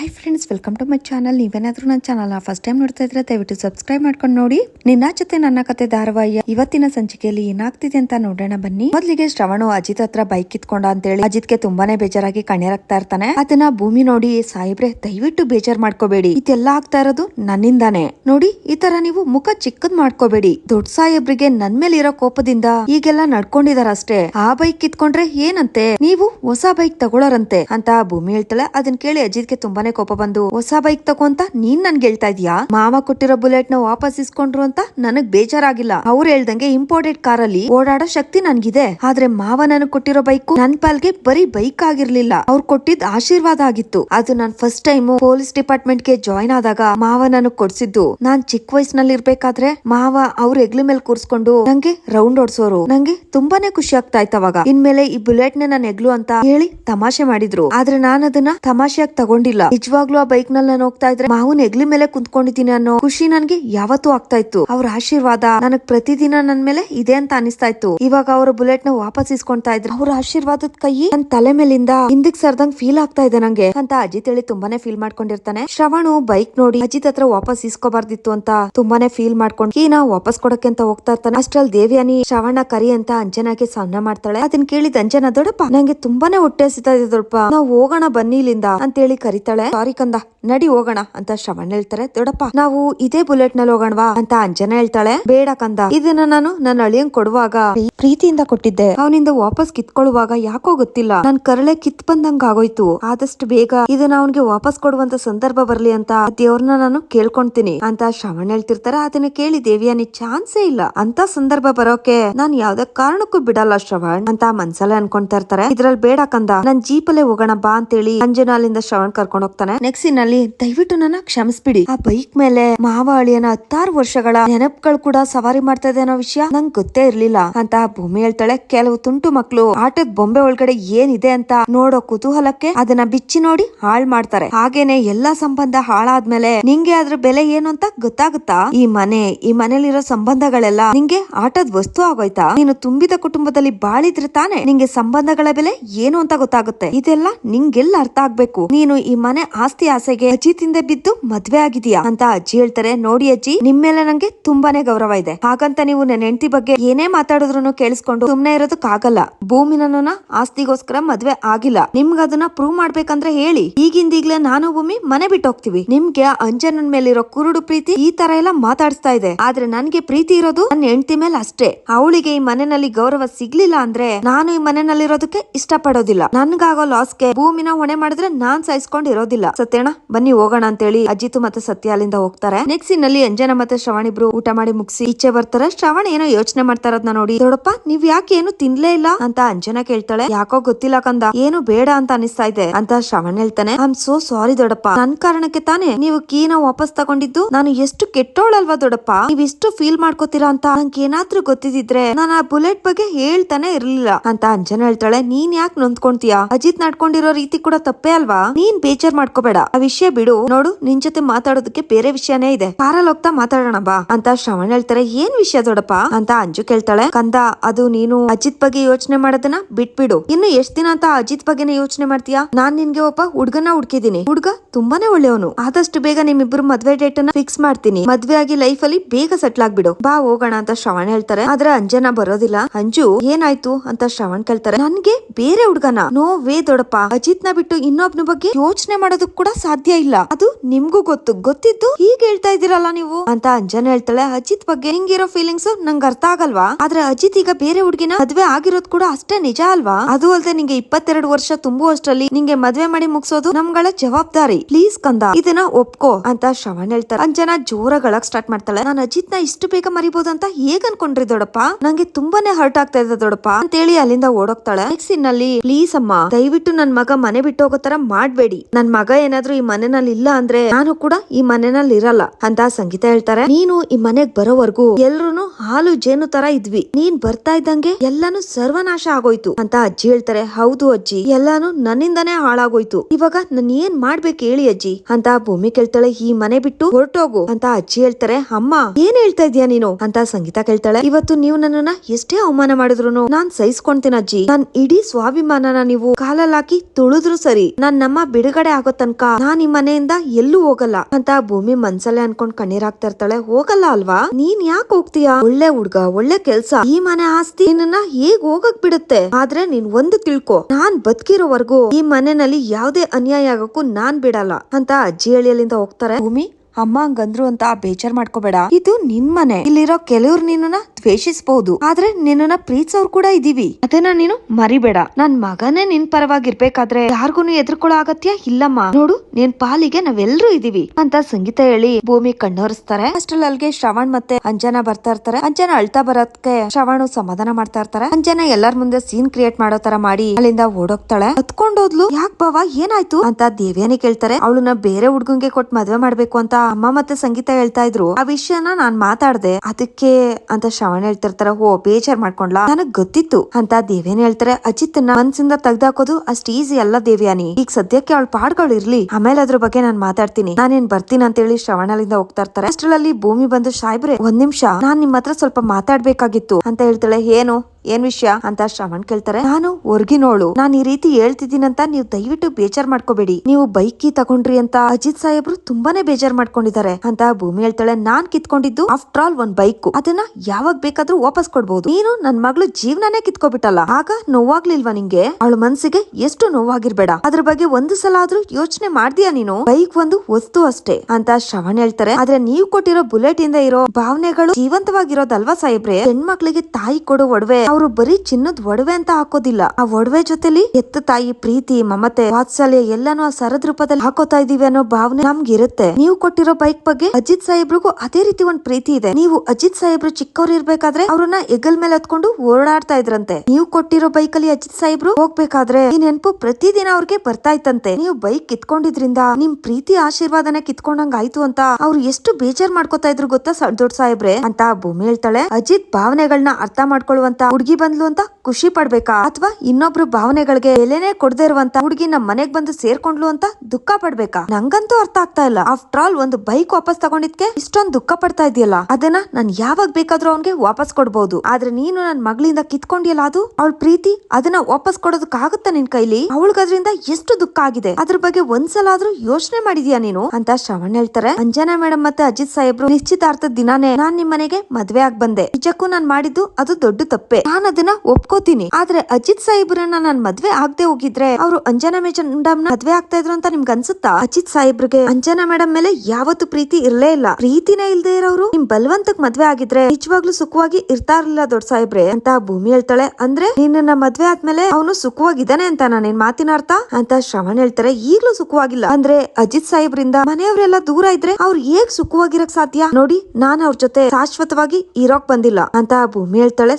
Hi friends welcome to my channel ನೀವೇನಾದ್ರೂ ನನ್ನ channel first time ನೋಡ್ತಾ ಇದ್ರೆ ದಯವಿಟ್ಟು ಸಬ್ಸ್ಕ್ರೈಬ್ ಮಾಡ್ಕೊಂಡು ನೋಡಿ. ನಿನ್ನ ಜೊತೆ ನನ್ನ ಕತೆ ಧಾರಾವಾಹಿಯ ಇವತ್ತಿನ ಸಂಚಿಕೆಯಲ್ಲಿ ಏನಾಗ್ತಿದೆ ಅಂತ ನೋಡೋಣ ಬನ್ನಿ. ಮೊದಲಿಗೆ ಶ್ರವಣು ಅಜಿತ್ ಹತ್ರ ಬೈಕ್ ಕಿತ್ಕೊಂಡ ಅಂತೇಳಿ ಅಜಿತ್ಗೆ ತುಂಬಾನೇ ಬೇಜಾರಾಗಿ ಕಣ್ಣೀರಾಗ್ತಾ ಇರ್ತಾನೆ. ಅದನ್ನ ಭೂಮಿ ನೋಡಿ, ಸಾಹೇಬ್ರೆ, ದಯವಿಟ್ಟು ಬೇಜಾರ್ ಮಾಡ್ಕೋಬೇಡಿ. ಇದೆಲ್ಲ ಆಗ್ತಾ ಇರೋದು ನನ್ನಿಂದಾನೆ. ನೋಡಿ, ಈ ತರ ನೀವು ಮುಖ ಚಿಕ್ಕದ್ ಮಾಡ್ಕೋಬೇಡಿ. ದೊಡ್ಡ ಸಾಹೇಬ್ರಿಗೆ ನನ್ ಮೇಲೆ ಇರೋ ಕೋಪದಿಂದ ಈಗೆಲ್ಲ ನಡ್ಕೊಂಡಿದಾರ ಅಷ್ಟೇ ಆ ಬೈಕ್ ಇತ್ಕೊಂಡ್ರೆ ಏನಂತೆ? ನೀವು ಹೊಸ ಬೈಕ್ ತಗೊಳ್ಳೋರಂತೆ ಅಂತ ಭೂಮಿ ಹೇಳ್ತಾಳೆ. ಅದನ್ನ ಕೇಳಿ ಅಜಿತ್ಗೆ ತುಂಬಾನೇ ಕೋಪ ಬಂದು, ಹೊಸ ಬೈಕ್ ತಗೊಂತ ನೀನ್ ನನ್ಗೆ ಹೇಳ್ತಾ ಇದೀಯಾ? ಮಾವ ಕೊಟ್ಟಿರೋ ಬುಲೆಟ್ನ ವಾಪಸ್ ಇಸ್ಕೊಂಡ್ರು ಅಂತ ನನಗ್ ಬೇಜಾರಾಗಿಲ್ಲ. ಅವ್ರು ಹೇಳ್ದಂಗೆ ಇಂಪೋರ್ಟೆಡ್ ಕಾರ್ ಅಲ್ಲಿ ಓಡಾಡೋ ಶಕ್ತಿ ನನ್ಗಿದೆ. ಆದ್ರೆ ಮಾವ ನನಗ್ ಕೊಟ್ಟಿರೋ ಬೈಕ್ ನನ್ ಪಾಲ್ಗೆ ಬರೀ ಬೈಕ್ ಆಗಿರ್ಲಿಲ್ಲ. ಅವ್ರು ಕೊಟ್ಟಿದ್ ಆಶೀರ್ವಾದ ಆಗಿತ್ತು. ಅದು ನಾನ್ ಫಸ್ಟ್ ಟೈಮ್ ಪೊಲೀಸ್ ಡಿಪಾರ್ಟ್ಮೆಂಟ್ಗೆ ಜಾಯ್ನ್ ಆದಾಗ ಮಾವ ನನಗ್ ಕೊಡ್ಸಿದ್ದು. ನಾನ್ ಚಿಕ್ಕ ವಯಸ್ಸಿನಲ್ಲಿ ಇರ್ಬೇಕಾದ್ರೆ ಮಾವ ಅವ್ರ ಹೆಗ್ಲ ಮೇಲೆ ಕೂರ್ಸ್ಕೊಂಡು ನಂಗೆ ರೌಂಡ್ ಓಡ್ಸೋರು. ನಂಗೆ ತುಂಬಾನೇ ಖುಷಿ ಆಗ್ತಾ ಇತ್ತು ಅವಾಗ. ಇನ್ಮೇಲೆ ಈ ಬುಲೆಟ್ನ ನಾನು ಹೆಗ್ಲು ಅಂತ ಹೇಳಿ ತಮಾಷೆ ಮಾಡಿದ್ರು. ಆದ್ರೆ ನಾನು ಅದನ್ನ ತಮಾಷೆಯಾಗಿ ತಗೊಂಡಿಲ್ಲ. ನಿಜವಾಗ್ಲೂ ಆ ಬೈಕ್ನಲ್ಲಿ ನಾನು ಹೋಗ್ತಾ ಇದ್ರೆ ಮಾವು ಹೆಗ್ಲಿ ಮೇಲೆ ಕುಂತ್ಕೊಂಡಿದ್ದೀನಿ ಅನ್ನೋ ಖುಷಿ ನನ್ಗೆ ಯಾವತ್ತೂ ಆಗ್ತಾ ಇತ್ತು. ಅವ್ರ ಆಶೀರ್ವಾದ ನನಗ್ ಪ್ರತಿದಿನ ನನ್ ಮೇಲೆ ಇದೆ ಅಂತ ಅನಿಸ್ತಾ ಇತ್ತು. ಇವಾಗ ಅವ್ರ ಬುಲೆಟ್ನ ವಾಪಸ್ ಇಸ್ಕೊಂತಾ ಇದ್ರು. ಅವ್ರ ಆಶೀರ್ವಾದದ ಕೈ ನನ್ ತಲೆ ಮೇಲಿಂದ ಹಿಂದಕ್ ಸರ್ದಂಗ್ ಫೀಲ್ ಆಗ್ತಾ ಇದೆ ನಂಗೆ. ಅಂತ ಅಜಿತ್ ಹೇಳಿ ತುಂಬಾನೇ ಫೀಲ್ ಮಾಡ್ಕೊಂಡಿರ್ತಾನೆ. ಶ್ರವಣು ಬೈಕ್ ನೋಡಿ ಅಜಿತ್ ಹತ್ರ ವಾಪಸ್ ಇಸ್ಕೋಬಾರ್ದಿತ್ತು ಅಂತ ತುಂಬಾನೇ ಫೀಲ್ ಮಾಡ್ಕೊಂಡು ಕೀನ ವಾಪಸ್ ಕೊಡಕ್ಕೆ ಅಂತ ಹೋಗ್ತಾ ಇರ್ತಾನೆ. ಅಷ್ಟ್ರಲ್ಲಿ ದೇವಿಯಾನಿ, ಶ್ರವಣ ಕರಿ ಅಂತ ಅಂಜನಾಗೆ ಸಣ್ಣ ಮಾಡ್ತಾಳೆ. ಅದನ್ನ ಕೇಳಿದ ಅಂಜನಾ ದೊಡಪ್ಪ ನಂಗೆ ತುಂಬಾನೇ ಹೊಟ್ಟೆ ಹಸಿತಾ ಇದೆ ದೊಡ್ಡಪ್ಪ. ನಾವ್ ಹೋಗೋಣ ಬನ್ನಿ ಇಲ್ಲಿಂದ ಅಂತೇಳಿ ಕರಿತಾಳೆ. ಸಾರಿ ಕಂದ ನಡಿ ಹೋಗೋಣ ಅಂತ ಶ್ರವಣ್ ಹೇಳ್ತಾರೆ. ದೊಡ್ಡಪ್ಪ, ನಾವು ಇದೇ ಬುಲೆಟ್ನಲ್ಲಿ ಹೋಗೋಣವಾ ಅಂತ ಅಂಜನ ಹೇಳ್ತಾಳೆ. ಬೇಡ ಕಂದ, ಇದನ್ನ ನಾನು ನನ್ನ ಅಳಿಯಂಗ್ ಕೊಡುವಾಗ ಪ್ರೀತಿಯಿಂದ ಕೊಟ್ಟಿದ್ದೆ. ಅವನಿಂದ ವಾಪಸ್ ಕಿತ್ಕೊಳ್ಳುವಾಗ ಯಾಕೋ ಗೊತ್ತಿಲ್ಲ. ನನ್ ಕರಳೆ ಕಿತ್ ಬಂದಂಗ ಆಗೋಯ್ತು. ಆದಷ್ಟು ಬೇಗ ಇದನ್ನ ಅವನಿಗೆ ವಾಪಸ್ ಕೊಡುವಂತ ಸಂದರ್ಭ ಬರ್ಲಿ ಅಂತ ದೇವ್ರನ್ನ ನಾನು ಕೇಳ್ಕೊಂತೀನಿ ಅಂತ ಶ್ರವಣ್ ಹೇಳ್ತಿರ್ತಾರೆ. ಅದನ್ನ ಕೇಳಿ ದೇವಿಯಾನಿ ಚಾನ್ಸೇ ಇಲ್ಲ. ಅಂತ ಸಂದರ್ಭ ಬರೋಕೆ ನಾನ್ ಯಾವ್ದೇ ಕಾರಣಕ್ಕೂ ಬಿಡಲ್ಲ ಶ್ರವಣ್ ಅಂತ ಮನ್ಸಲ್ಲೇ ಅನ್ಕೊಂತ ಇರ್ತಾರೆ ಇದ್ರಲ್ಲಿ ಬೇಡ ಕಂದ, ನನ್ ಜೀಪಲ್ಲೇ ಹೋಗೋಣ ಬಾ ಅಂತೇಳಿ ಅಂಜನಾಲಿಂದ ಶ್ರವಣ್ ಕರ್ಕೊಂಡ್ ಹೋಗ್ತಾನೆ ನೆಕ್ಸ್ಟ್ ಇನ್ನಲ್ಲಿ ದಯವಿಟ್ಟು ನನ್ನ ಕ್ಷಮಿಸ್ಬಿಡಿ. ಆ ಬೈಕ್ ಮೇಲೆ ಮಾವ ಅಳಿಯನ ಹತ್ತಾರು ವರ್ಷಗಳ ನೆನಪುಗಳು ಕೂಡ ಸವಾರಿ ಮಾಡ್ತಾ ಇದೆ ಅನ್ನೋ ವಿಷಯ ನಂಗೆ ಗೊತ್ತೇ ಇರ್ಲಿಲ್ಲ. ಅಂತ ಭೂಮಿ ಹೇಳ್ತಾಳೆ, ಕೆಲವು ತುಂಟು ಮಕ್ಕಳು ಆಟದ ಬೊಂಬೆ ಒಳಗಡೆ ಏನಿದೆ ಅಂತ ನೋಡೋ ಕುತೂಹಲಕ್ಕೆ ಅದನ್ನ ಬಿಚ್ಚಿ ನೋಡಿ ಹಾಳ್ ಮಾಡ್ತಾರೆ. ಹಾಗೇನೆ ಎಲ್ಲಾ ಸಂಬಂಧ ಹಾಳಾದ್ಮೇಲೆ ನಿಂಗೆ ಅದ್ರ ಬೆಲೆ ಏನು ಅಂತ ಗೊತ್ತಾಗುತ್ತಾ? ಈ ಮನೆ, ಈ ಮನೇಲಿರೋ ಸಂಬಂಧಗಳೆಲ್ಲ ನಿಂಗೆ ಆಟದ ವಸ್ತು ಆಗೋಯ್ತಾ? ನೀನು ತುಂಬಿದ ಕುಟುಂಬದಲ್ಲಿ ಬಾಳಿದ್ರೆ ತಾನೆ ನಿಂಗೆ ಸಂಬಂಧಗಳ ಬೆಲೆ ಏನು ಅಂತ ಗೊತ್ತಾಗುತ್ತೆ? ಇದೆಲ್ಲ ನಿಂಗೆಲ್ಲ ಅರ್ಥ ಆಗ್ಬೇಕು. ನೀನು ಈ ಮನೆ ಆಸ್ತಿ ಆಸೆಗೆ ಅಜ್ಜಿ ತಿಂದೆ ಬಿದ್ದು ಮದ್ವೆ ಆಗಿದೀಯಾ ಅಂತ ಅಜ್ಜಿ ಹೇಳ್ತಾರೆ. ನೋಡಿ ಅಜ್ಜಿ, ನಿಮ್ಮೆಲ್ಲ ಮೇಲೆ ನಂಗೆ ತುಂಬಾನೇ ಗೌರವ ಇದೆ. ಹಾಗಂತ ನೀವು ನನ್ನ ಹೆಂಡತಿ ಬಗ್ಗೆ ಏನೇ ಮಾತಾಡಿದ್ರು ಕೇಳಿಸ್ಕೊಂಡು ಸುಮ್ನೆ ಇರೋದಕ್ಕಾಗಲ್ಲ. ಭೂಮಿ ನನ್ನ ಆಸ್ತಿಗೋಸ್ಕರ ಮದ್ವೆ ಆಗಿಲ್ಲ. ನಿಮ್ಗೆ ಅದನ್ನ ಪ್ರೂವ್ ಮಾಡ್ಬೇಕಂದ್ರೆ ಹೇಳಿ. ಈಗಿಂದೀಗ್ಲೇ ನಾನು ಭೂಮಿ ಮನೆ ಬಿಟ್ಟು ಹೋಗ್ತೀವಿ ನಿಮ್ಗೆ ಅಂಜನನ್ ಮೇಲಿರೋ ಕುರುಡು ಪ್ರೀತಿ ಈ ತರ ಎಲ್ಲ ಮಾತಾಡಿಸ್ತಾ ಇದೆ. ಆದ್ರೆ ನನ್ಗೆ ಪ್ರೀತಿ ಇರೋದು ನನ್ನ ಹೆಂಡತಿ ಮೇಲೆ ಅಷ್ಟೇ. ಅವಳಿಗೆ ಈ ಮನೆಯಲ್ಲಿ ಗೌರವ ಸಿಗ್ಲಿಲ್ಲ ಅಂದ್ರೆ ನಾನು ಈ ಮನೆಯಲ್ಲಿರೋದಕ್ಕೆ ಇಷ್ಟಪಡೋದಿಲ್ಲ. ನನ್ಗಾಗೋ ಲಾಸ್ಗೆ ಭೂಮಿನ ಹೊಣೆ ಮಾಡಿದ್ರೆ ನಾನ್ ಸಹಿಸ್ಕೊಂಡ್ ಇರೋದಿಲ್ಲ ಸತ್ಯಣ್ಣ, ಬನ್ನಿ ಹೋಗೋಣ ಅಂತೇಳಿ ಅಜಿತ್ ಮತ್ತೆ ಸತ್ಯ ಅಲ್ಲಿಂದ ಹೋಗ್ತಾರೆ. ನೆಕ್ಸ್ಟ್ನಲ್ಲಿ ಅಂಜನ ಮತ್ತೆ ಶ್ರವಣ್ ಇಬ್ರು ಊಟ ಮಾಡಿ ಮುಗಿಸಿ ಈಚೆ ಬರ್ತಾರೆ. ಶ್ರವಣ್ ಏನೋ ಯೋಚನೆ ಮಾಡ್ತಾರದ್ನ ನೋಡಿ. ದೊಡ್ಡಪ್ಪ ನೀವ್ ಯಾಕೆ ಏನು ತಿನ್ಲೇ ಇಲ್ಲ ಅಂತ ಅಂಜನ ಕೇಳ್ತಾಳೆ. ಯಾಕೋ ಗೊತ್ತಿಲ್ಲ ಕಂದ. ಏನು ಬೇಡ ಅಂತ ಅನಿಸ್ತಾ ಇದೆ ಅಂತ ಶ್ರವಣ್ ಹೇಳ್ತಾನೆ. ಐ ಆಮ್ ಸೋ ಸಾರಿ ದೊಡ್ಡಪ್ಪ. ನನ್ ಕಾರಣಕ್ಕೆ ತಾನೇ ನೀವು ಕೀನ ವಾಪಸ್ ತಗೊಂಡಿದ್ದು. ನಾನು ಎಷ್ಟು ಕೆಟ್ಟೋಳಲ್ವಾ ದೊಡ್ಡಪ್ಪ. ನೀವ್ ಇಷ್ಟು ಫೀಲ್ ಮಾಡ್ಕೋತೀರಾ ಅಂತ. ನಂಗೆ ಏನಾದ್ರೂ ಗೊತ್ತಿದ್ರೆ ನಾನು ಆ ಬುಲೆಟ್ ಬಗ್ಗೆ ಹೇಳ್ತಾನೆ ಇರ್ಲಿಲ್ಲ ಅಂತ ಅಂಜನ ಹೇಳ್ತಾಳೆ. ನೀನ್ ಯಾಕೆ ನೊಂದ್ಕೊಂತೀಯಾ ಅಜಿತ್ ನಡ್ಕೊಂಡಿರೋ ರೀತಿ ಕೂಡ ತಪ್ಪೇ ಅಲ್ವಾ? ನೀನ್ ಬೇಜಾರ್ ಮಾಡ್ಕೋಬೇಡ. ಆ ವಿಷಯ ಬಿಡು. ನೋಡು, ನಿನ್ ಜೊತೆ ಮಾತಾಡೋದಕ್ಕೆ ಬೇರೆ ವಿಷಯನೇ ಇದೆ. ಕಾರಲ್ಲಿ ಹೋಗ್ತಾ ಮಾತಾಡೋಣ ಬಾ. ಅಂತ ಶ್ರವಣ್ ಹೇಳ್ತಾರೆ. ಏನ್ ವಿಷಯ ದೊಡ್ಡಪ್ಪ? ಅಂತ ಅಂಜು ಕೇಳ್ತಾಳೆ. ಕಂದ, ಅದು ನೀನು ಅಜಿತ್ ಬಗ್ಗೆ ಯೋಚನೆ ಮಾಡೋದನ್ನ ಬಿಟ್ಬಿಡು. ಇನ್ನು ಎಷ್ಟ್ ದಿನ ಅಂತ ಅಜಿತ್ ಬಗ್ಗೆನೇ ಯೋಚನೆ ಮಾಡ್ತೀಯಾ? ನಾನ್ ನಿನ್ಗೆ ಒಬ್ಬ ಹುಡ್ಗನ ಹುಡ್ಕಿದೀನಿ ಹುಡ್ಗ ತುಂಬಾನೇ ಒಳ್ಳೆಯವನು. ಆದಷ್ಟು ಬೇಗ ನಿಮ್ಮಿಬ್ರು ಮದ್ವೆ ಡೇಟ್ ಅನ್ನ ಫಿಕ್ಸ್ ಮಾಡ್ತೀನಿ. ಮದ್ವೆ ಆಗಿ ಲೈಫ್ ಅಲ್ಲಿ ಬೇಗ ಸೆಟ್ಲ್ ಆಗ್ಬಿಡು. ಬಾ, ಹೋಗೋಣ ಅಂತ ಶ್ರವಣ್ ಹೇಳ್ತಾರೆ. ಆದ್ರೆ ಅಂಜನ ಬರೋದಿಲ್ಲ. ಅಂಜು, ಏನಾಯ್ತು? ಅಂತ ಶ್ರವಣ್ ಕೇಳ್ತಾರೆ. ನನ್ಗೆ ಬೇರೆ ಹುಡ್ಗನ. ನೋ ವೇ ದೊಡಪ್ಪ ಅಜಿತ್ನ ಬಿಟ್ಟು ಇನ್ನೊಬ್ನ ಬಗ್ಗೆ ಯೋಚನೆ ಮಾಡೋದಕ್ ಕೂಡ ಸಾಧ್ಯ ಇಲ್ಲ. ಅದು ನಿಮ್ಗೂ ಗೊತ್ತು. ಗೊತ್ತಿದ್ದು ಹೀಗೆ ಹೇಳ್ತಾ ಇದೀರಲ್ಲ ನೀವು? ಅಂತ ಅಂಜನ ಹೇಳ್ತಾಳೆ. ಅಜಿತ್ ಬಗ್ಗೆ ಹೆಂಗಿರೋ ಫೀಲಿಂಗ್ಸ್ ನಂಗೆ ಅರ್ಥ ಆಗಲ್ವಾ? ಆದ್ರೆ ಅಜಿತ್ ಈಗ ಬೇರೆ ಹುಡುಗಿನ ಮದ್ವೆ ಆಗಿರೋದ್ ಕೂಡ ಅಷ್ಟೇ ನಿಜ ಅಲ್ವಾ? ಅದು ಅಲ್ಲದೆ ನಿಂಗೆ ಇಪ್ಪತ್ತೆರಡು ವರ್ಷ ತುಂಬುವಷ್ಟರಲ್ಲಿ ನಿಂಗೆ ಮದ್ವೆ ಮಾಡಿ ಮುಗಿಸೋದು ನಮ್ಗಳ ಜವಾಬ್ದಾರಿ. ಪ್ಲೀಸ್ ಕಂದ, ಇದನ್ನ ಒಪ್ಕೋ ಅಂತ ಶ್ರವಣ್ ಹೇಳ್ತಾರೆ ಅಂಜನ ಜೋರಾಗಳಕ್ ಸ್ಟಾರ್ಟ್ ಮಾಡ್ತಾಳೆ. ನಾನು ಅಜಿತ್ನ ಇಷ್ಟು ಬೇಗ ಮರಿಬಹುದು ಅಂತ ಹೇಗ್ ಅನ್ಕೊಂಡ್ರಿ ದೊಡಪ್ಪ ನಂಗೆ ತುಂಬಾನೇ ಹರ್ಟ್ ಆಗ್ತಾ ಇದೆ ಅಂತ ಅಂತೇಳಿ ಅಲ್ಲಿಂದ ಓಡೋಗ್ತಾಳೆ. ನೆಕ್ಸ್ಟ್ ಇನ್ನಲ್ಲಿ ಪ್ಲೀಸ್ ಅಮ್ಮ, ದಯವಿಟ್ಟು ನನ್ ಮಗ ಮನೆ ಬಿಟ್ಟು ಹೋಗೋ ತರ ಮಾಡ್ಬೇಡಿ. ನನ್ ಮಗ ಏನಾದ್ರೂ ಈ ಮನೆನಲ್ಲಿ ಇಲ್ಲ ಅಂದ್ರೆ ನಾನು ಕೂಡ ಈ ಮನೆನಲ್ಲಿ ಇರಲ್ಲ ಅಂತ ಸಂಗೀತ ಹೇಳ್ತಾರೆ. ನೀನು ಈ ಮನೆಗ್ ಬರೋವರೆಗೂ ಎಲ್ರು ಹಾಲು ಜೇನು ತರ ಇದ್ವಿ. ನೀನ್ ಬರ್ತಾ ಇದ್ದಂಗೆ ಎಲ್ಲಾನು ಸರ್ವನಾಶ ಆಗೋಯ್ತು ಅಂತ ಅಜ್ಜಿ ಹೇಳ್ತಾರೆ. ಹೌದು ಅಜ್ಜಿ, ಎಲ್ಲಾನು ನನ್ನಿಂದಾನೇ ಹಾಳಾಗೋಯ್ತು. ಇವಾಗ ನಾನು ಏನ್ ಮಾಡ್ಬೇಕು ಹೇಳಿ ಅಜ್ಜಿ ಅಂತ ಭೂಮಿ ಕೇಳ್ತಾಳೆ. ಈ ಮನೆ ಬಿಟ್ಟು ಹೊರಟೋಗು ಅಂತ ಅಜ್ಜಿ ಹೇಳ್ತಾರೆ. ಅಮ್ಮ, ಏನ್ ಹೇಳ್ತಾ ಇದೀಯ ನೀನು ಅಂತ ಸಂಗೀತ ಕೇಳ್ತಾಳೆ. ಇವತ್ತು ನೀವು ನನ್ನನ್ನ ಎಷ್ಟೇ ಅವಮಾನ ಮಾಡಿದ್ರು ನಾನ್ ಸಹಿಸ್ಕೊಂತೀನಿ ಅಜ್ಜಿ. ನನ್ ಇಡೀ ಸ್ವಾಭಿಮಾನನ ನೀವು ಕಾಲಲ್ಲಾಕಿ ತುಳಿದ್ರು ಸರಿ. ನಾನ್ ನಮ್ಮ ಬಿಡುಗಡೆ ಆಗೋ ಆಗೋ ತನಕ ನಾನ್ ಈ ಮನೆಯಿಂದ ಎಲ್ಲೂ ಹೋಗಲ್ಲ. ಅಂತ ಭೂಮಿ ಮನ್ಸಲ್ಲೇ ಅನ್ಕೊಂಡ್ ಕಣ್ಣೀರಾಗ್ತಾ ಇರ್ತಾಳೆ. ಹೋಗಲ್ಲ ಅಲ್ವಾ? ನೀನ್ ಯಾಕೆ ಹೋಗ್ತೀಯಾ? ಒಳ್ಳೆ ಹುಡ್ಗ, ಒಳ್ಳೆ ಕೆಲ್ಸ. ಈ ಮನೆ ಆಸ್ತಿ ನಿನ್ನ ಹೇಗ್ ಹೋಗಕ್ ಬಿಡುತ್ತೆ? ಆದ್ರೆ ನೀನ್ ಒಂದು ತಿಳ್ಕೊ. ನಾನ್ ಬದುಕಿರೋವರೆಗೂ ಈ ಮನೆಯಲ್ಲಿ ಯಾವ್ದೇ ಅನ್ಯಾಯ ಆಗಕ್ಕೂ ನಾನ್ ಬಿಡಲ್ಲ. ಅಂತ ಅಜ್ಜಿ ಹಳ್ಳಿಯಲ್ಲಿಂದ ಹೋಗ್ತಾರೆ ಭೂಮಿ. ಅಮ್ಮ ಹಂಗಂದ್ರು ಅಂತ ಬೇಜಾರ್ ಮಾಡ್ಕೋಬೇಡ. ಇದು ನಿನ್ ಮನೆ. ಇಲ್ಲಿರೋ ಕೆಲವ್ರು ನಿನ್ನ ದ್ವೇಷಿಸಬಹುದು. ಆದ್ರೆ ನಿನ್ನ ಪ್ರೀತಿಸೋರ್ ಕೂಡ ಇದೀವಿ. ಅದನ್ನ ನೀನು ಮರಿಬೇಡ. ನನ್ ಮಗನೇ ನಿನ್ ಪರವಾಗಿರ್ಬೇಕಾದ್ರೆ ಯಾರಿಗೂ ಎದುರ್ಕೊಳ್ಳೋ ಅಗತ್ಯ ಇಲ್ಲಮ್ಮ. ನೋಡು, ನಿನ್ ಪಾಲಿಗೆ ನಾವೆಲ್ಲರೂ ಇದೀವಿ. ಅಂತ ಸಂಗೀತ ಹೇಳಿ ಭೂಮಿ ಕಣ್ಣೋರಿಸ್ತಾರೆ. ಅಷ್ಟ್ರಲ್ಲಿ ಅಲ್ಲಿಗೆ ಶ್ರವಣ್ ಮತ್ತೆ ಅಂಜನಾ ಬರ್ತಾ ಇರ್ತಾರೆ. ಅಂಜನಾ ಅಳ್ತಾ ಬರೋದಕ್ಕೆ ಶ್ರವಣ್ ಸಮಾಧಾನ ಮಾಡ್ತಾ ಇರ್ತಾರೆ. ಅಂಜನಾ ಎಲ್ಲಾರ್ ಮುಂದೆ ಸೀನ್ ಕ್ರಿಯೇಟ್ ಮಾಡೋ ತರ ಮಾಡಿ ಅಲ್ಲಿಂದ ಓಡೋಗ್ತಾಳೆ. ಹತ್ಕೊಂಡೋದ್ಲು ಯಾಕ್ ಬಾವ ಏನಾಯ್ತು ಅಂತ ದೇವ್ಯಾನಿ ಕೇಳ್ತಾರೆ. ಅವಳನ್ನ ಬೇರೆ ಹುಡ್ಗಂಗೆ ಕೊಟ್ಟು ಮದ್ವೆ ಮಾಡ್ಬೇಕು ಅಂತ ಅಮ್ಮ ಮತ್ತೆ ಸಂಗೀತ ಹೇಳ್ತಾ ಇದ್ರು, ಆ ವಿಷಯನ ನಾನ್ ಮಾತಾಡ್ದೆ. ಅದಕ್ಕೆ ಅಂತ ಶ್ರವಣ್ ಹೇಳ್ತಿರ್ತಾರ ಓ ಬೇಜಾರ್ ಮಾಡ್ಕೊಂಡ್ಲಾ? ನನಗ್ ಗೊತ್ತಿತ್ತು. ಅಂತ ದೇವೇನ್ ಹೇಳ್ತಾರೆ ಅಜಿತ್ನ ಮನ್ಸಿಂದ ತೆಗ್ದಾಕೋದು ಅಷ್ಟ್ ಈಸಿ ಅಲ್ಲ ದೇವ್ಯಾನಿ ಈಗ ಸದ್ಯಕ್ಕೆ ಅವಳ ಪಾಡ್ಗಳು ಇರ್ಲಿ. ಆಮೇಲೆ ಅದ್ರ ಬಗ್ಗೆ ನಾನ್ ಮಾತಾಡ್ತೀನಿ. ನಾನೇನ್ ಬರ್ತೀನಿ ಅಂತ ಹೇಳಿ ಶ್ರವಣಲಿಂದ ಹೋಗ್ತಾ ಇರ್ತಾರೆ ಅಷ್ಟ್ರಲ್ಲಿ ಭೂಮಿ ಬಂದು ಸಾಯ್ಬ್ರೆ ಒಂದ್ ನಿಮಿಷ. ನಾನ್ ನಿಮ್ ಹತ್ರ ಸ್ವಲ್ಪ ಮಾತಾಡ್ಬೇಕಾಗಿತ್ತು. ಅಂತ ಹೇಳ್ತಾಳೆ, ಏನು? ಏನ್ ವಿಷಯ? ಅಂತ ಶ್ರವಣ್ ಕೇಳ್ತಾರೆ. ನಾನು ಹೊರ್ಗಿನೋಳು ನಾನು ಈ ರೀತಿ ಹೇಳ್ತಿದ್ದೀನಂತ ನೀವು ದಯವಿಟ್ಟು ಬೇಜಾರ್ ಮಾಡ್ಕೋಬೇಡಿ. ನೀವು ಬೈಕ್ ತಗೊಂಡ್ರಿ ಅಂತ ಅಜಿತ್ ಸಾಹೇಬ್ರು ತುಂಬಾನೇ ಬೇಜಾರ್ ಮಾಡ್ಕೊಂಡಿದ್ದಾರೆ. ಅಂತ ಭೂಮಿ ಹೇಳ್ತಾಳೆ. ನಾನ್ ಕಿತ್ಕೊಂಡಿದ್ದು ಆಫ್ಟರ್ ಆಲ್ ಒಂದ್ ಬೈಕ್. ಅದನ್ನ ಯಾವಾಗ ಬೇಕಾದ್ರೂ ವಾಪಸ್ ಕೊಡ್ಬಹುದು ನೀನು ನನ್ ಮಗಳು ಜೀವನನೇ ಕಿತ್ಕೊಬಿಟ್ಟಲ್ಲ. ಆಗ ನೋವಾಗ್ಲಿಲ್ವಾ ನಿಂಗೆ? ಅವಳ ಮನ್ಸಿಗೆ ಎಷ್ಟು ನೋವಾಗಿರ್ಬೇಡ. ಅದ್ರ ಬಗ್ಗೆ ಒಂದು ಸಲ ಆದ್ರೂ ಯೋಚನೆ ಮಾಡ್ದಿಯಾ ನೀನು? ಬೈಕ್ ಒಂದು ವಸ್ತು ಅಷ್ಟೇ. ಅಂತ ಶ್ರವಣ್ ಹೇಳ್ತಾರೆ. ಆದ್ರೆ ನೀವು ಕೊಟ್ಟಿರೋ ಬುಲೆಟ್ ಇಂದ ಇರೋ ಭಾವನೆಗಳು ಜೀವಂತವಾಗಿರೋದಲ್ವಾ ಸಾಹೇಬ್ರೆ? ಹೆಣ್ಮಕ್ಳಿಗೆ ತಾಯಿ ಕೊಡೋ ಒಡವೆ. ಅವರು ಬರೀ ಚಿನ್ನದ ಒಡವೆ ಅಂತ ಹಾಕೋದಿಲ್ಲ. ಆ ಒಡವೆ ಜೊತೆಲಿ ಎತ್ತ ತಾಯಿ ಪ್ರೀತಿ, ಮಮತೆ, ವಾತ್ಸಲ್ಯ ಎಲ್ಲಾನು ಆ ಸರದ ರೂಪದಲ್ಲಿ ಹಾಕೋತಾ ಇದೀವಿ ಅನ್ನೋ ಭಾವನೆ ನಮ್ಗಿರುತ್ತೆ. ನೀವು ಕೊಟ್ಟಿರೋ ಬೈಕ್ ಬಗ್ಗೆ ಅಜಿತ್ ಸಾಹೇಬ್ರಿಗೂ ಅದೇ ರೀತಿ ಒಂದ್ ಪ್ರೀತಿ ಇದೆ. ನೀವು ಅಜಿತ್ ಸಾಹೇಬ್ರು ಚಿಕ್ಕವ್ರು ಇರ್ಬೇಕಾದ್ರೆ ಅವ್ರನ್ನ ಹೆಗಲ್ ಮೇಲೆ ಹತ್ಕೊಂಡು ಓಡಾಡ್ತಾ ಇದ್ರಂತೆ. ನೀವು ಕೊಟ್ಟಿರೋ ಬೈಕ್ ಅಲ್ಲಿ ಅಜಿತ್ ಸಾಹೇಬ್ರು ಹೋಗ್ಬೇಕಾದ್ರೆ ಈ ನೆನಪು ಪ್ರತಿದಿನ ಅವ್ರಿಗೆ ಬರ್ತಾ ಇತ್ತಂತೆ. ನೀವು ಬೈಕ್ ಕಿತ್ಕೊಂಡಿದ್ರಿಂದ ನಿಮ್ ಪ್ರೀತಿ ಆಶೀರ್ವಾದನ ಕಿತ್ಕೊಂಡಂಗ್ ಆಯ್ತು ಅಂತ ಅವ್ರು ಎಷ್ಟು ಬೇಜಾರ್ ಮಾಡ್ಕೊತಾ ಇದ್ರು ಗೊತ್ತಾ ದೊಡ್ಡ ಸಾಹೇಬ್ರೆ? ಅಂತ ಭೂಮಿ ಹೇಳ್ತಾಳೆ. ಅಜಿತ್ ಭಾವನೆಗಳನ್ನ ಅರ್ಥ ಮಾಡ್ಕೊಳ್ಳುವಂತ ಹುಡುಗಿ ಬಂದ್ಲು ಅಂತ ಖುಷಿ ಪಡ್ಬೇಕಾ? ಅಥವಾ ಇನ್ನೊಬ್ರು ಭಾವನೆಗಳಿಗೆ ಬೆಲೆನೇ ಕೊಡದೆ ಇರುವಂತ ಹುಡುಗಿ ನಮ್ ಮನೆಗ್ ಬಂದು ಸೇರ್ಕೊಂಡ್ಲು ಅಂತ ದುಃಖ ಪಡ್ಬೇಕಾ? ನಂಗಂತೂ ಅರ್ಥ ಆಗ್ತಾ ಇಲ್ಲ. ಆಫ್ಟರ್ ಆಲ್ ಒಂದು ಬೈಕ್ ವಾಪಸ್ ತಗೊಂಡಿದ್ಕೆ ಇಷ್ಟೊಂದು ದುಃಖ ಪಡ್ತಾ ಇದೆಯಲ್ಲ ಅದನ್ನ ನಾನ್ ಯಾವಾಗ ಬೇಕಾದ್ರೂ ಅವ್ನ್ಗೆ ವಾಪಸ್ ಕೊಡ್ಬೋದು. ಆದ್ರೆ ನೀನು ನನ್ ಮಗಳಿಂದ ಕಿತ್ಕೊಂಡಿಯಲ್ಲ ಅದು? ಅವಳ ಪ್ರೀತಿ ಅದನ್ನ ವಾಪಸ್ ಕೊಡೋದಕ್ಕಾಗುತ್ತಾ ನಿನ್ ಕೈಲಿ? ಅವಳಿಗದ್ರಿಂದ ಎಷ್ಟು ದುಃಖ ಆಗಿದೆ? ಅದ್ರ ಬಗ್ಗೆ ಒಂದ್ಸಲ ಆದ್ರೂ ಯೋಚನೆ ಮಾಡಿದ್ಯಾ ನೀನು? ಅಂತ ಶ್ರವಣ್ ಹೇಳ್ತಾರೆ. ಅಂಜನಾ ಮೇಡಮ್ ಮತ್ತೆ ಅಜಿತ್ ಸಾಹೇಬ್ರು ನಿಶ್ಚಿತಾರ್ಥದ ದಿನಾನೇ ನಾನ್ ನಿಮ್ ಮನೆಗೆ ಮದ್ವೆ ಆಗ್ ಬಂದೆ. ನಿಜಕ್ಕೂ ನಾನ್ ಮಾಡಿದ್ದು ಅದು ದೊಡ್ಡ ತಪ್ಪೆ. ನಾನ್ ಅದನ್ನ ಒಪ್ಕೋತೀನಿ. ಆದ್ರೆ ಅಜಿತ್ ಸಾಹೇಬ್ರನ್ನ ನಾನ್ ಮದ್ವೆ ಆಗದೆ ಹೋಗಿದ್ರೆ ಅವರು ಅಂಜನಾ ಮೇಡಮ್ ಮದ್ವೆ ಆಗ್ತಾ ಇದ್ರು ಅಂತ ನಿಮ್ಗೆ ಅನ್ಸುತ್ತಾ? ಅಜಿತ್ ಸಾಹೇಬ್ರಿಗೆ ಅಂಜನಾ ಮೇಡಮ್ ಮೇಲೆ ಯಾವತ್ತು ಪ್ರೀತಿ ಇರ್ಲೇ ಇಲ್ಲ. ಪ್ರೀತಿನೇ ಇಲ್ದೇ ಇರೋರು ನಿಮ್ ಬಲವಂತಕ್ ಮದ್ವೆ ಆಗಿದ್ರೆ ನಿಜವಾಗ್ಲೂ ಸುಖವಾಗಿ ಇರ್ತಾ ಇರ್ಲಿಲ್ಲ ದೊಡ್ಡ ಸಾಹೇಬ್ರೆ. ಅಂತ ಭೂಮಿ ಹೇಳ್ತಾಳೆ. ಅಂದ್ರೆ ನಿನ್ನ ಮದ್ವೆ ಆದ್ಮೇಲೆ ಅವನು ಸುಖವಾಗಿದ್ದಾನೆ ಅಂತ ನಾನೇನ್ ಮಾತಿನ ಅರ್ಥ? ಅಂತ ಶ್ರವಣ್ ಹೇಳ್ತಾರೆ. ಈಗ್ಲೂ ಸುಖವಾಗಿಲ್ಲ. ಅಂದ್ರೆ ಅಜಿತ್ ಸಾಹೇಬ್ರಿಂದ ಮನೆಯವರೆಲ್ಲ ದೂರ ಇದ್ರೆ ಅವ್ರು ಹೇಗ್ ಸುಖವಾಗಿರಕ್ ಸಾಧ್ಯ? ನೋಡಿ, ನಾನ್ ಅವ್ರ ಜೊತೆ ಶಾಶ್ವತವಾಗಿ ಇರೋಕ್ ಬಂದಿಲ್ಲ. ಅಂತ ಭೂಮಿ ಹೇಳ್ತಾಳೆ.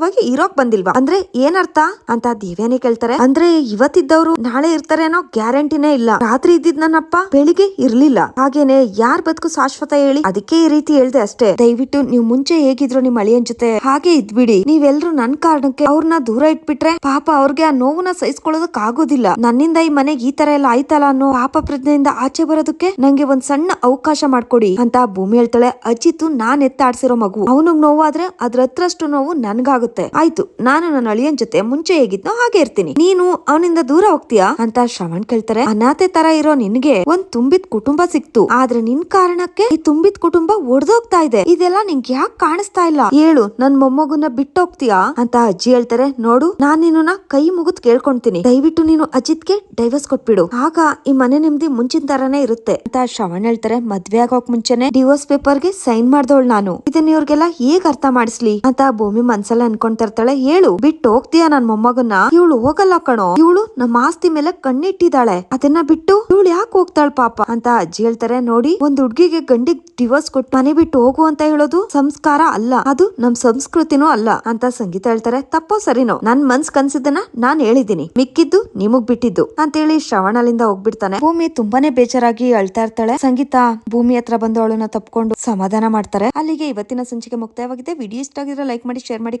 ಶಾಶ್ವತವಾಗಿ ಇರೋಕ್ ಬಂದಿಲ್ವಾ? ಅಂದ್ರೆ ಏನರ್ಥ? ಅಂತ ದೇವ್ಯಾನಿ ಕೇಳ್ತಾರೆ. ಅಂದ್ರೆ ಇವತ್ತಿದ್ದವ್ರು ನಾಳೆ ಇರ್ತಾರೆ ಅನ್ನೋ ಗ್ಯಾರಂಟಿನೇ ಇಲ್ಲ. ರಾತ್ರಿ ಇದ್ದಿದ್ ನನ್ನಪ್ಪ ಬೆಳಿಗ್ಗೆ ಇರ್ಲಿಲ್ಲ. ಹಾಗೇನೆ ಯಾರ್ ಬದುಕು ಶಾಶ್ವತ ಹೇಳಿ? ಅದಕ್ಕೆ ಈ ರೀತಿ ಹೇಳ್ದೆ ಅಷ್ಟೇ. ದಯವಿಟ್ಟು ನೀವು ಮುಂಚೆ ಹೇಗಿದ್ರು ನಿಮ್ ಅಳಿಯನ್ ಜೊತೆ ಹಾಗೆ ಇದ್ಬಿಡಿ. ನೀವೆಲ್ರು ನನ್ ಕಾರಣಕ್ಕೆ ಅವ್ರನ್ನ ದೂರ ಇಟ್ಬಿಟ್ರೆ ಪಾಪ ಅವ್ರಿಗೆ ಆ ನೋವನ್ನ ಸಹಿಸ್ಕೊಳ್ಳೋದಕ್ ಆಗೋದಿಲ್ಲ. ನನ್ನಿಂದ ಈ ಮನೆಗೆ ಈ ತರ ಎಲ್ಲ ಆಯ್ತಲ್ಲ ಅನ್ನೋ ಪಾಪ ಪ್ರಜ್ಞೆಯಿಂದ ಆಚೆ ಬರೋದಕ್ಕೆ ನಂಗೆ ಒಂದ್ ಸಣ್ಣ ಅವಕಾಶ ಮಾಡ್ಕೊಡಿ ಅಂತ ಭೂಮಿ ಹೇಳ್ತಾಳೆ. ಅಜಿತ್ ನಾನ್ ಎತ್ತಾಡ್ಸಿರೋ ಮಗು. ಅವನಿಗೆ ನೋವಾದ್ರೆ ಅದ್ರ ಹತ್ರಷ್ಟು ನೋವು ನನ್ಗಾಗುತ್ತೆ. ಆಯ್ತು, ನಾನು ನನ್ನ ಅಳಿಯನ್ ಜೊತೆ ಮುಂಚೆ ಹೇಗಿದ್ನೋ ಹಾಗೆ ಇರ್ತೀನಿ. ನೀನು ಅವನಿಂದ ದೂರ ಹೋಗ್ತೀಯಾ? ಅಂತ ಶ್ರವಣ್ ಕೇಳ್ತಾರೆ. ಅನಾಥೆ ತರ ಇರೋ ನಿನ್ಗೆ ಒಂದ್ ತುಂಬಿದ ಕುಟುಂಬ ಸಿಕ್ತು. ಆದ್ರೆ ನಿನ್ ಕಾರಣಕ್ಕೆ ಈ ತುಂಬಿದ ಕುಟುಂಬ ಒಡ್ದೋಗ್ತಾ ಇದೆ. ಇದೆಲ್ಲ ನಿಂಗೆ ಯಾಕೆ ಕಾಣಿಸ್ತಾ ಇಲ್ಲ? ಹೇಳು ನನ್ ಮೊಮ್ಮಗುನ ಬಿಟ್ಟೋಗ್ತೀಯಾ? ಅಂತ ಅಜ್ಜಿ ಹೇಳ್ತಾರೆ. ನೋಡು, ನಾನ್ ನಿನ್ನ ಕೈ ಮುಗಿದ್ ಕೇಳ್ಕೊಂತೀನಿ. ದಯವಿಟ್ಟು ನೀನು ಅಜಿತ್ಗೆ ಡೈವರ್ಸ್ ಕೊಟ್ಬಿಡು. ಆಗ ಈ ಮನೆ ನಿಮ್ದಿ ಮುಂಚಿನ ತರಾನೇ ಇರುತ್ತೆ. ಅಂತ ಶ್ರವಣ್ ಹೇಳ್ತಾರೆ. ಮದ್ವೆ ಆಗೋಕ್ ಮುಂಚೆನೆ ಡಿವೋರ್ಸ್ ಪೇಪರ್ಗೆ ಸೈನ್ ಮಾಡ್ದವಳು ನಾನು. ಇದನ್ನ ಇವ್ರಿಗೆಲ್ಲ ಹೇಗ್ ಅರ್ಥ ಮಾಡಿಸ್ಲಿ? ಅಂತ ಭೂಮಿ ಮನ್ಸಲ್ಲ ಅನ್ಕೊಂತಾ ಇರ್ತಾಳೆ ಹೇಳು, ಬಿಟ್ಟು ಹೋಗ್ತೀಯಾ ನನ್ ಮೊಮ್ಮಗನ್ನ? ಇವಳು ಹೋಗಲ್ಲ ಕಣೋ, ಇವಳು ನಮ್ಮ ಆಸ್ತಿ ಮೇಲೆ ಕಣ್ಣಿಟ್ಟಿದ್ದಾಳೆ. ಅದನ್ನ ಬಿಟ್ಟು ಇವಳು ಯಾಕೆ ಹೋಗ್ತಾಳ ಪಾಪ? ಅಂತ ಅಜ್ಜಿ ಹೇಳ್ತಾರೆ. ನೋಡಿ, ಒಂದ್ ಹುಡ್ಗಿಗೆ ಗಂಡಿಗ್ ಡಿವೋರ್ಸ್ ಕೊಟ್ಟು ಮನೆ ಬಿಟ್ಟು ಹೋಗು ಅಂತ ಹೇಳೋದು ಸಂಸ್ಕಾರ ಅಲ್ಲ. ಅದು ನಮ್ ಸಂಸ್ಕೃತಿನೂ ಅಲ್ಲ, ಅಂತ ಸಂಗೀತ ಹೇಳ್ತಾರೆ. ತಪ್ಪೋ ಸರಿನೋ? ನನ್ ಮನ್ಸ್ ಕನ್ಸಿದ್ದನ್ನ ನಾನ್ ಹೇಳಿದೀನಿ. ಮಿಕ್ಕಿದ್ದು ನಿಮಗ್ ಬಿಟ್ಟಿದ್ದು ಅಂತ ಹೇಳಿ ಶ್ರವಣಲಿಂದ ಹೋಗ್ಬಿಡ್ತಾನೆ. ಭೂಮಿ ತುಂಬಾನೇ ಬೇಜಾರಾಗಿ ಅಳ್ತಾ ಇರ್ತಾಳೆ. ಸಂಗೀತ ಭೂಮಿ ಹತ್ರ ಬಂದು ಅವಳನ್ನ ತಪ್ಕೊಂಡು ಸಮಾಧಾನ ಮಾಡ್ತಾರೆ. ಅಲ್ಲಿಗೆ ಇವತ್ತಿನ ಸಂಚಿಕೆ ಮುಕ್ತಾಯವಾಗಿದೆ. ವಿಡಿಯೋ ಇಷ್ಟ ಆಗಿದ್ರೆ ಲೈಕ್ ಮಾಡಿ, ಶೇರ್ ಮಾಡಿ